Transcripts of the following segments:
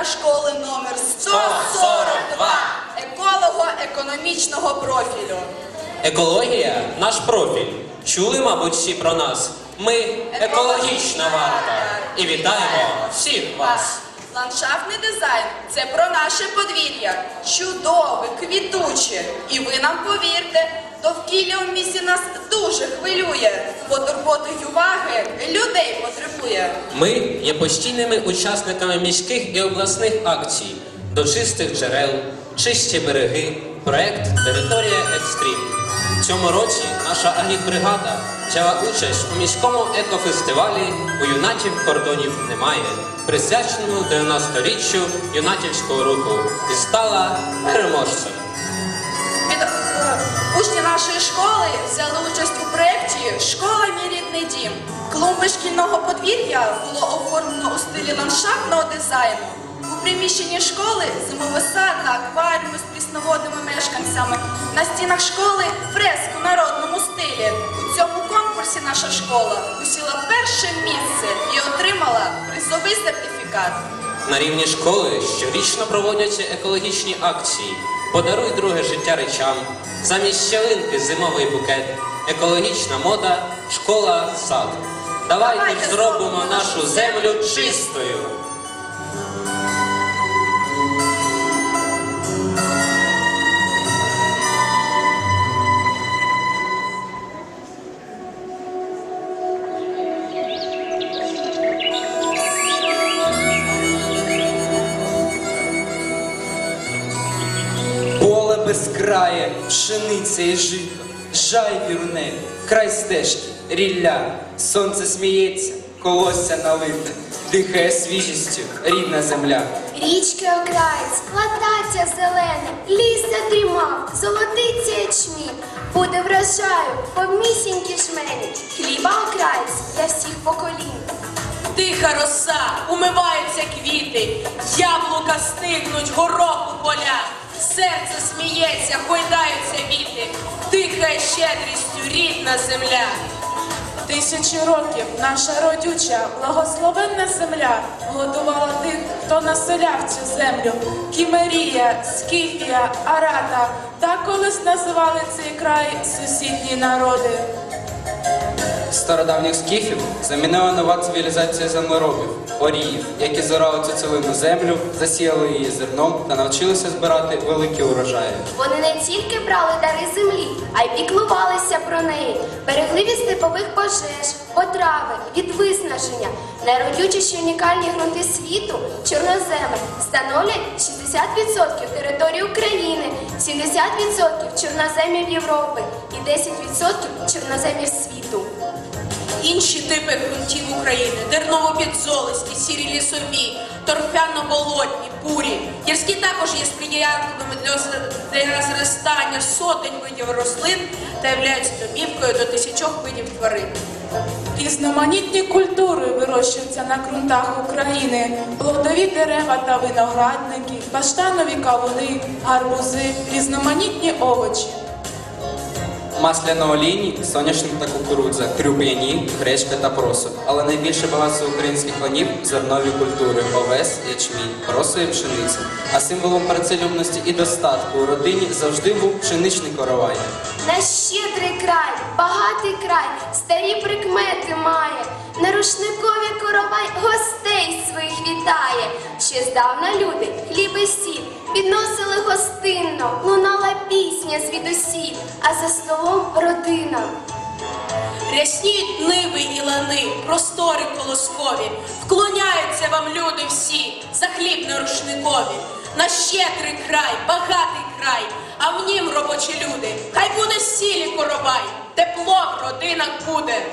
директора школи номер 142 еколого-економічного профілю. Екологія наш профіль. Чули, мабуть, всі про нас. Ми екологічна варта. І вітаємо всіх вас. Ландшафтний дизайн це про наше подвір'я. Чудове, квітуче. І ви нам повірте, довкілля в місті нас дуже хвилює, бо турботи й уваги людей потребує. Ми є постійними учасниками міських і обласних акцій до чистих джерел, чисті береги, проект Територія Екстрім. В цьому році наша агітбригада взяла участь у міському екофестивалі у юнатів кордонів немає, присвяченому 90-річчю юнатівського руху і стала переможцем. Нашої школи взяли участь у проєкті Школа мій рідний дім. Клумби шкільного подвір'я було оформлено у стилі ландшафтного дизайну. У приміщенні школи зимовий сад та акваріуми з прісноводними мешканцями. На стінах школи фрески в народному стилі. У цьому конкурсі наша школа посіла перше місце і отримала призовий сертифікат. На рівні школи щорічно проводяться екологічні акції. Подаруй друге життя речам. Замість щелинки зимовий букет. Екологічна мода, школа, сад. Давайте Давайте зробимо нашу землю чистою. Безкрає, пшениця і жито, жайві у небі, край стежки, рілля, сонце сміється, колосся налите, дихає свіжістю, рідна земля. Річки окраєць, латаття зелене, ліс задрімав, золотиться ячмінь. Буде врожаю, повнісінькі жмені, хліба окраєць для всіх поколінь. Тиха роса, умиваються квіти, яблука стигнуть, горох у полях, серце сміється, гойдаються віти, дихає щедрістю рідна земля. Тисячі років наша родюча, благословенна земля годувала тих, хто населяв цю землю. Кімерія, Скіфія, Арата. Так колись називали цей край сусідні народи. Стародавніх скіфів замінила нова цивілізація землеробів, оріїв, які зорали цю землю, засіяли її зерном та навчилися збирати великі урожаї. Вони не тільки брали дари землі, а й піклувалися про неї, берегли від степових пожеж, потрави, від виснаження. Найродючіші унікальні ґрунти світу, чорноземи, становлять 60% території України, 70% чорноземів Європи і 10% чорноземів світу. Інші типи ґрунтів України дерново-підзолисті, сірі лісові, торфяно-болотні, бурі. Гірські також є сприятливими для, ос- зростання сотень видів рослин та являються домівкою до тисячох видів тварин. Різноманітні культури вирощуються на ґрунтах України, плодові дерева та виноградники, баштанові кавуни, гарбузи, різноманітні овочі. Масляно-олійні, соняшник та кукурудза, крюп'яні, гречка та просо. Але найбільше багатство українських ланів зернові культури овес, ячмінь, просо і пшениця. А символом працелюбності і достатку у родині завжди був пшеничний коровай. Наш щедрий край, багатий край, старі прикмети має. На рушникові коровай гостей своїх вітає. Ще здавна люди, хліб і сіль, підносили гостинно, лунала пісня звідусіль, а за столом родина. Рясніють ниви і лани, простори колоскові, вклоняються вам люди всі, за хліб нерушникові, рушникові. Наш щедрий край, багатий край, а в нім робочі люди. Хай буде сілі коровай, тепло в родинах буде.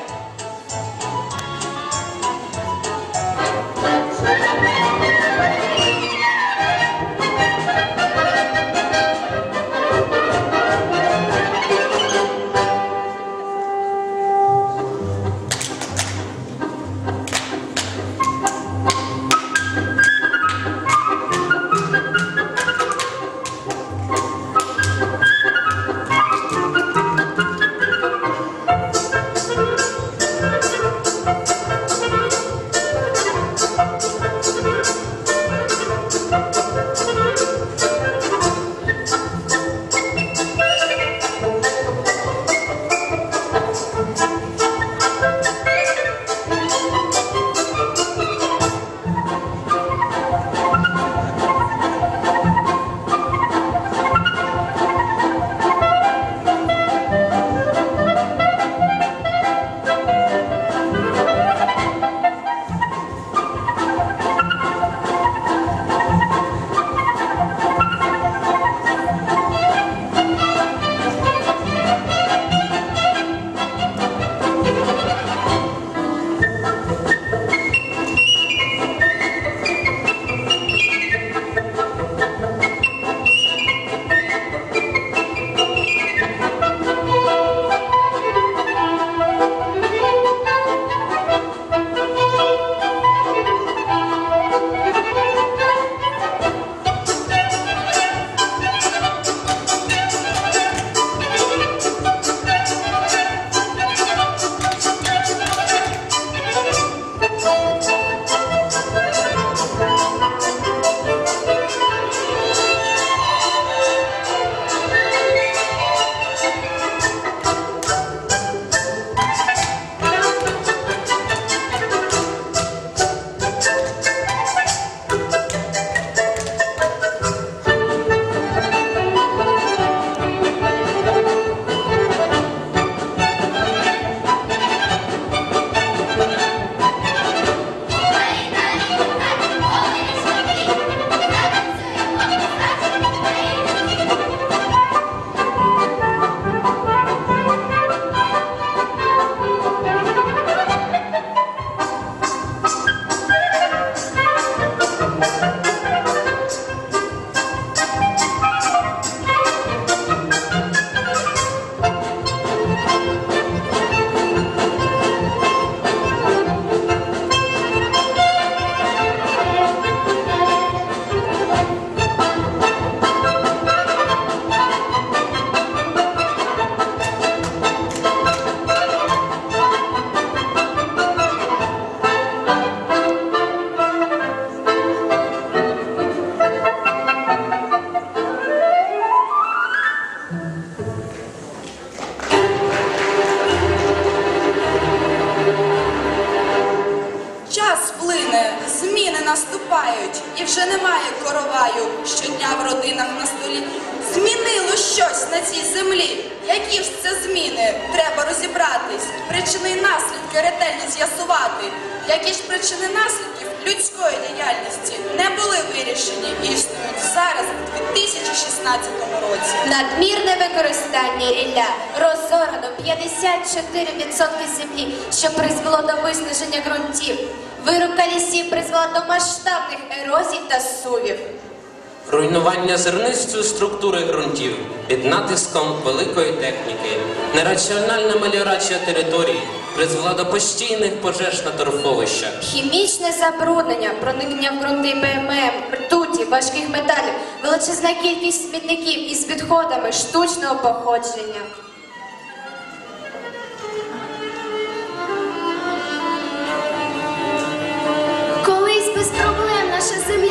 Землі, що призвело до виснаження ґрунтів. Вирубка лісів призвела до масштабних ерозій та сувів. Руйнування зернистої структури ґрунтів під натиском великої техніки, нераціональна меліорація територій призвела до постійних пожеж на торфовищах. Хімічне забруднення, проникнення в ґрунти ПММ, ртуті, важких металів, величезна кількість смітників із відходами штучного походження.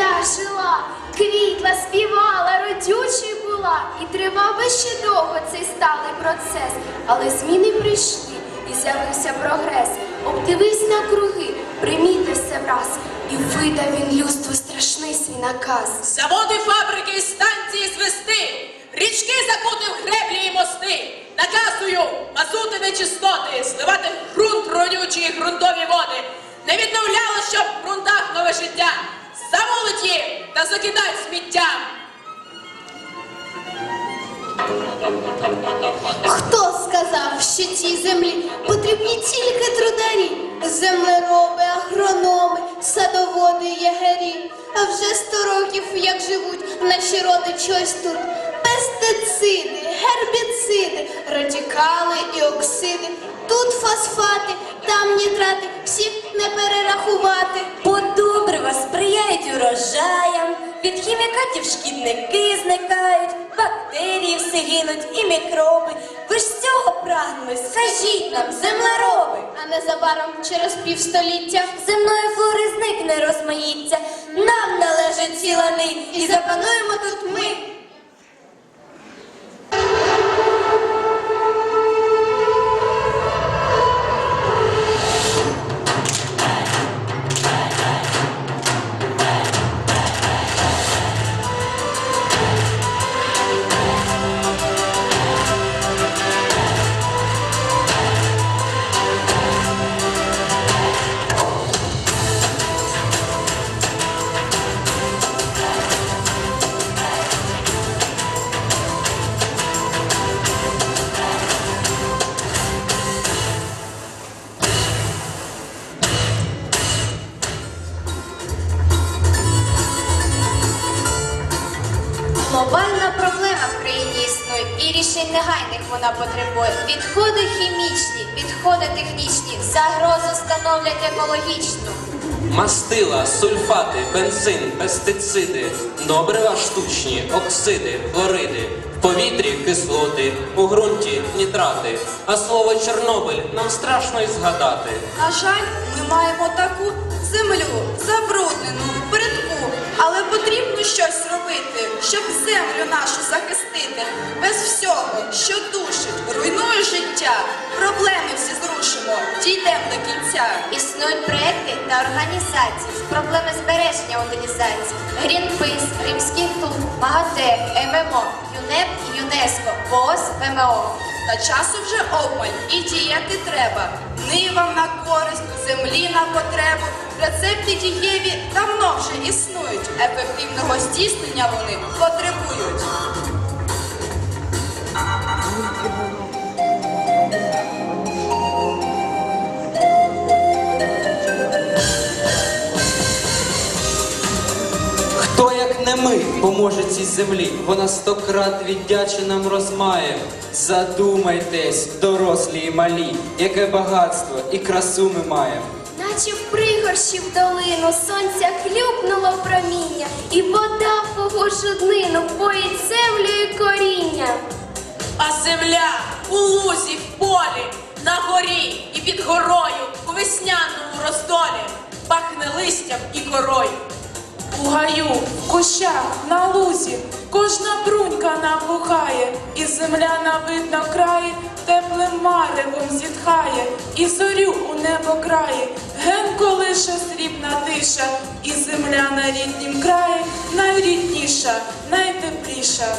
Наша жила, квітла, співала, родючою була, і тривав би ще довго цей сталий процес. Але зміни прийшли і з'явився прогрес. Обдивись на круги, примітився враз, і видав він людству страшний свій наказ. Заводи, фабрики і станції звести, річки закути в греблі і мости. Наказую мазути нечистоти, зливати в ґрунт родючі і ґрунтові води. Не відновляло, щоб в ґрунтах нове життя. Замолить їх та закидай сміттям. Хто сказав, що цій землі потрібні тільки трударі, землероби, агрономи, садоводи, ягері. А вже сто років, як живуть наші родичі ось тут. Пестициди, гербіциди, радикали і оксиди. Тут фосфати, там нітрати, всіх не перерахувати. Подобрива сприяють урожаям, від хімікатів шкідники зникають, бактерії все гинуть і мікроби. Ви ж цього прагнули, скажіть нам, землероби. А незабаром через півстоліття Земної флори зникне розмаїться, нам належать ці лани, і запануємо тут ми. Пестициди, добрива штучні, оксиди, хлориди, в повітрі кислоти, у ґрунті нітрати. А слово Чорнобиль нам страшно й згадати. На жаль, ми маємо таку землю забруднену, бридку, але потрібно щось робити, щоб землю нашу захистити. Без всього, що душить, руйнує життя. Проблеми всі зрушимо, дійдемо до кінця. Існують проекти та організації з проблеми збереження утилізації. Грінпис, Римський клуб, МАГАТЕ, ММО, ЮНЕП, ЮНЕСКО, ВОЗ, ВМО. Та часу вже обмаль і діяти треба. Нивам на користь, землі на потребу. Рецепти дієві давно вже існують. Ефективного здійснення вони потребують. Не ми, поможе цій землі? Вона стократ віддяче нам розмає. Задумайтесь, дорослі і малі, яке багатство і красу ми маємо. Наче в пригорщі в долину сонця хлюпнуло проміння, і вода в погожу днину поїть землю і коріння. А земля у лузі, в полі, на горі і під горою, у весняному роздолі, пахне листям і корою. У гаю, в кущах, на лузі, кожна брунька набухає, і земля на видно краї теплим маревом зітхає, і зорю у небо крає, ген колише срібна тиша, і земля на ріднім краї найрідніша, найтепліша.